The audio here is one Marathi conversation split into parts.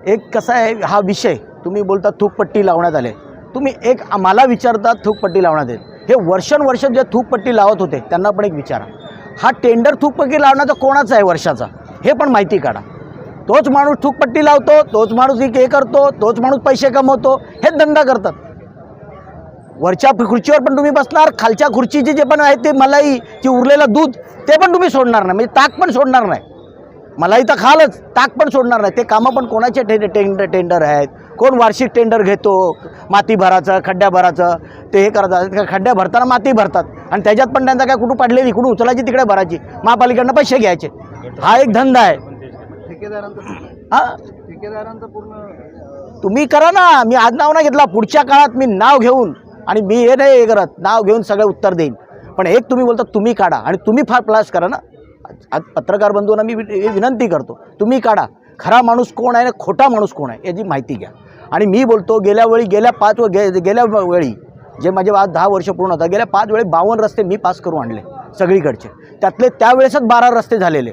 एक कसा आहे हा विषय तुम्ही बोलता थूकपट्टी लावण्यात आले. तुम्ही एक मला विचारता थूकपट्टी लावण्यात येईल हे वर्षानुवर्ष जे थूकपट्टी लावत होते त्यांना पण एक विचारा. हा टेंडर थूकपट्टी लावण्याचा कोणाचा आहे वर्षाचा? हे पण माहिती काढा. तोच माणूस थूकपट्टी लावतो तोच माणूस हे करतो तोच माणूस पैसे कमवतो हेच धंदा करतात. वरच्या खुर्चीवर पण तुम्ही बसणार खालच्या खुर्चीचे जे पण आहे ते मलाई की उरलेलं दूध ते पण तुम्ही सोडणार नाही. म्हणजे ताक पण सोडणार नाही. मलाई तर खालच ताक पण सोडणार नाही. ते कामं पण कोणाचे टे टेंडर टेंडर आहेत? कोण वार्षिक टेंडर घेतो? माती भराचं खड्ड्या भराचं ते हे करतात. खड्ड्या भरताना माती भरतात. आणि त्याच्यात पण त्यांचा काय कुठं पडलेली कुठं उचलायची तिकडे भरायची. महापालिकेकडनं पैसे घ्यायचे. हा एक धंदा आहे. हा? तुम्ही करा ना. मी आज नाव नाही घेतला. पुढच्या काळात मी नाव घेऊन आणि मी हे नाही हे करत. नाव घेऊन सगळे उत्तर देईन. पण एक तुम्ही बोलता तुम्ही काढा. आणि तुम्ही फार प्लास करा ना. आज- पत्रकार बंधूंना मी वि- विनंती करतो तुम्ही काढा. खरा माणूस कोण आहे आणि खोटा माणूस कोण आहे याची माहिती घ्या. आणि मी बोलतो गेल्या वेळी गेल्या पाच व गे गेल्या वेळी जे माझे आज दहा वर्ष पूर्ण होता गेल्या पाच वेळी बावन्न रस्ते मी पास करून आणले सगळीकडचे. त्यातले त्यावेळेसच बारा रस्ते झालेले.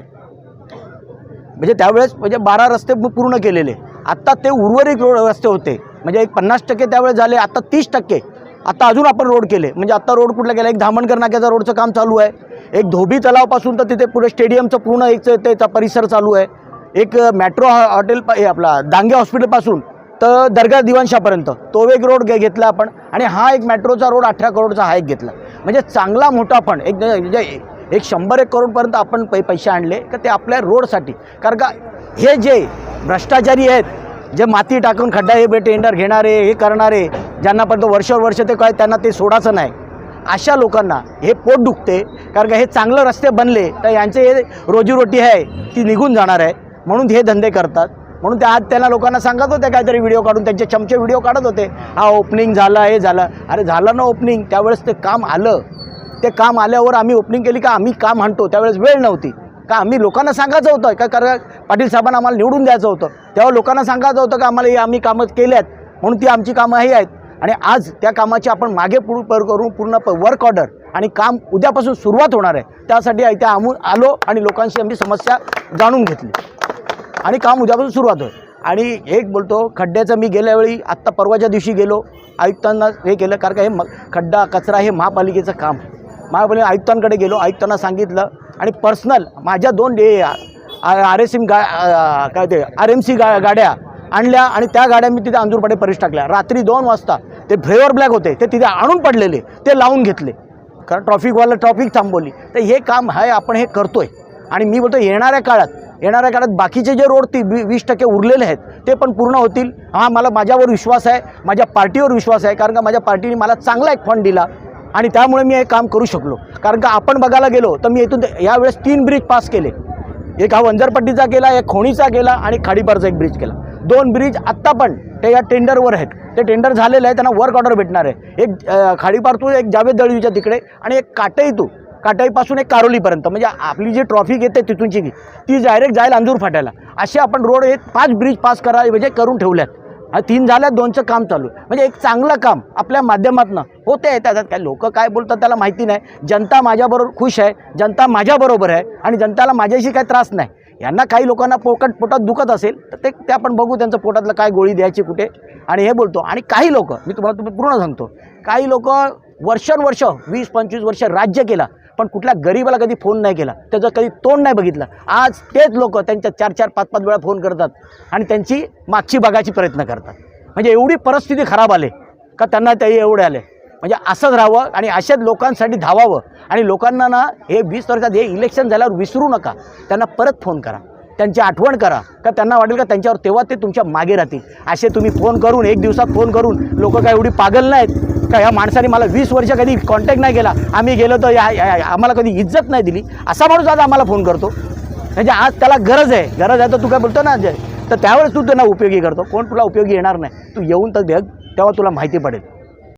म्हणजे त्यावेळेस म्हणजे बारा रस्ते पूर्ण केलेले. आत्ता ते उर्वरित रोड रस्ते होते. म्हणजे एक पन्नास टक्के त्यावेळेस झाले आत्ता तीस टक्के. आता अजून आपण रोड केले. म्हणजे आत्ता रोड कुठला गेला? एक धामणकर नाक्याचा रोडचं काम चालू आहे. एक धोबी तलावपासून तर तिथे पुढे स्टेडियमचं पूर्ण एक त्याचा परिसर चालू आहे. एक मॅट्रो हॉटेल हे आपला दांगे हॉस्पिटलपासून तर दर्गा दिवानशापर्यंत. तो एक रोड घे घेतला आपण आणि हा एक मेट्रोचा रोड अठरा करोडचा हा एक घेतला. म्हणजे चांगला मोठा पण एक म्हणजे एक शंभर एक करोडपर्यंत आपण पै पैसे आणले का ते आपल्या रोडसाठी कारण का हे जे भ्रष्टाचारी आहेत जे माती टाकून खड्डा हे बे टेंडर घेणारे हे करणारे ज्यांनापर्यंत वर्षावर वर्ष वर्ष ते काय त्यांना ते सोडायचं नाही. अशा लोकांना हे पोट दुखते कारण का हे चांगलं रस्ते बनले तर यांचे हे रोजीरोटी आहे ती निघून जाणार आहे. म्हणून हे धंदे करतात. म्हणून त्या आज त्यांना लोकांना सांगत होते काहीतरी व्हिडिओ काढून त्यांचे चमचे व्हिडिओ काढत होते. हा ओपनिंग झालं हे झालं. अरे झालं ना ओपनिंग त्यावेळेस ते काम आलं. ते काम आल्यावर आम्ही ओपनिंग केली का आम्ही काम म्हणतो? त्यावेळेस वेळ नव्हती. का आम्ही लोकांना सांगायचं होतं? का कारण पाटील साहेबांना आम्हाला निवडून द्यायचं होतं? तेव्हा लोकांना सांगायचं होतं का आम्हाला हे आम्ही कामं केल्यात. म्हणून ती आमची कामं ही आहेत. आणि आज त्या कामाची आपण मागे पुढ पर करून पूर्ण वर्क ऑर्डर आणि काम उद्यापासून सुरुवात होणार आहे. त्यासाठी इथे आमून आलो आणि लोकांशी आम्ही समस्या जाणून घेतली. आणि काम उद्यापासून सुरुवात होईल. आणि एक बोलतो खड्ड्याचं मी गेल्यावेळी आत्ता परवाच्या दिवशी गेलो. आयुक्तांना हे केलं कारण का हे म खड्डा कचरा हे महापालिकेचं काम महापालिका आयुक्तांकडे गेलो आयुक्तांना सांगितलं आणि पर्सनल माझ्या दोन डे आर एस एम गा काय ते आर एम सी गा गाड्या आणल्या आणि त्या गाड्या मी तिथे अंजूरपाडे परिस टाकल्या. रात्री दोन वाजता ते फ्लेवर ब्लॅक होते ते तिथे आणून पडलेले ते लावून घेतले. कारण ट्रॉफिकवाला ट्रॉफिक थांबवली. तर हे काम आहे आपण हे करतो आहे आणि मी बोलतो येणाऱ्या काळात येणाऱ्या काळात बाकीचे जे रोड ती वी वीस टक्के उरलेले आहेत ते पण पूर्ण होतील. हा मला माझ्यावर विश्वास आहे माझ्या पार्टीवर विश्वास आहे कारण का माझ्या पार्टीने मला चांगला एक फंड दिला आणि त्यामुळे मी हे काम करू शकलो. कारण का आपण बघायला गेलो तर मी इथून यावेळेस तीन ब्रिज पास केले. एक हा वंजरपट्टीचा केला एक खोणीचा केला आणि खाडीपारचा एक ब्रिज केला. दोन ब्रिज आत्ता पण ते या टेंडरवर आहेत. ते टेंडर झालेलं आहे त्यांना वर्क ऑर्डर भेटणार आहे. एक खाडीपार तू एक जावेद दळवीच्या तिकडे आणि एक काटईतू. काटाईपासून एक कारोलीपर्यंत. म्हणजे आपली जी ट्रॉफिक येते तिथूनची की ती डायरेक्ट जाईल अंजूर फाट्याला. असे आपण रोड एक पाच ब्रिज पास करा म्हणजे करून ठेवल्यात. आणि तीन झाल्या दोनचं काम चालू म्हणजे एक चांगलं काम आपल्या माध्यमातनं होते आहे त्याच्यात काय लोक काय बोलतात त्याला माहिती नाही. जनता माझ्याबरोबर खुश आहे. जनता माझ्याबरोबर आहे. आणि जनताला माझ्याशी काही त्रास नाही. यांना काही लोकांना पोकट पोटात दुखत असेल तर ते ते आपण बघू त्यांचं पोटातलं काय गोळी द्यायची कुठे. आणि हे बोलतो आणि काही लोक मी तुम्हाला तुम्ही पूर्ण सांगतो. काही लोक वर्षानुवर्ष वीस पंचवीस वर्ष राज्य केला पण कुठल्या गरीबाला कधी फोन नाही केला. त्याचं कधी तोंड नाही बघितलं. आज तेच लोक त्यांच्या चार चार पाच पाच वेळा फोन करतात आणि त्यांची मागची बघायची प्रयत्न करतात. म्हणजे एवढी परिस्थिती खराब आले का त्यांना ते एवढे आले. म्हणजे असंच राहावं आणि अशाच लोकांसाठी धावावं. आणि लोकांना ना हे वीस वर्षात हे इलेक्शन झाल्यावर विसरू नका. त्यांना परत फोन करा. त्यांची आठवण करा. का त्यांना वाटेल का त्यांच्यावर तेव्हा ते तुमच्या मागे राहतील. असे तुम्ही फोन करून एक दिवसात फोन करून लोक काय एवढी पागल नाहीत? का ह्या माणसाने मला वीस वर्ष कधी कॉन्टॅक्ट नाही केला? आम्ही गेलो तर या आम्हाला कधी इज्जत नाही दिली. असा माणूस आज आम्हाला फोन करतो. म्हणजे आज त्याला गरज आहे. गरज आहे तर तू काय बोलतो ना जे तर त्यावेळेस तू त्यांना उपयोगी करतो. कोण तुला उपयोगी येणार नाही? तू येऊन तर बघ तेव्हा तुला माहिती पडेल.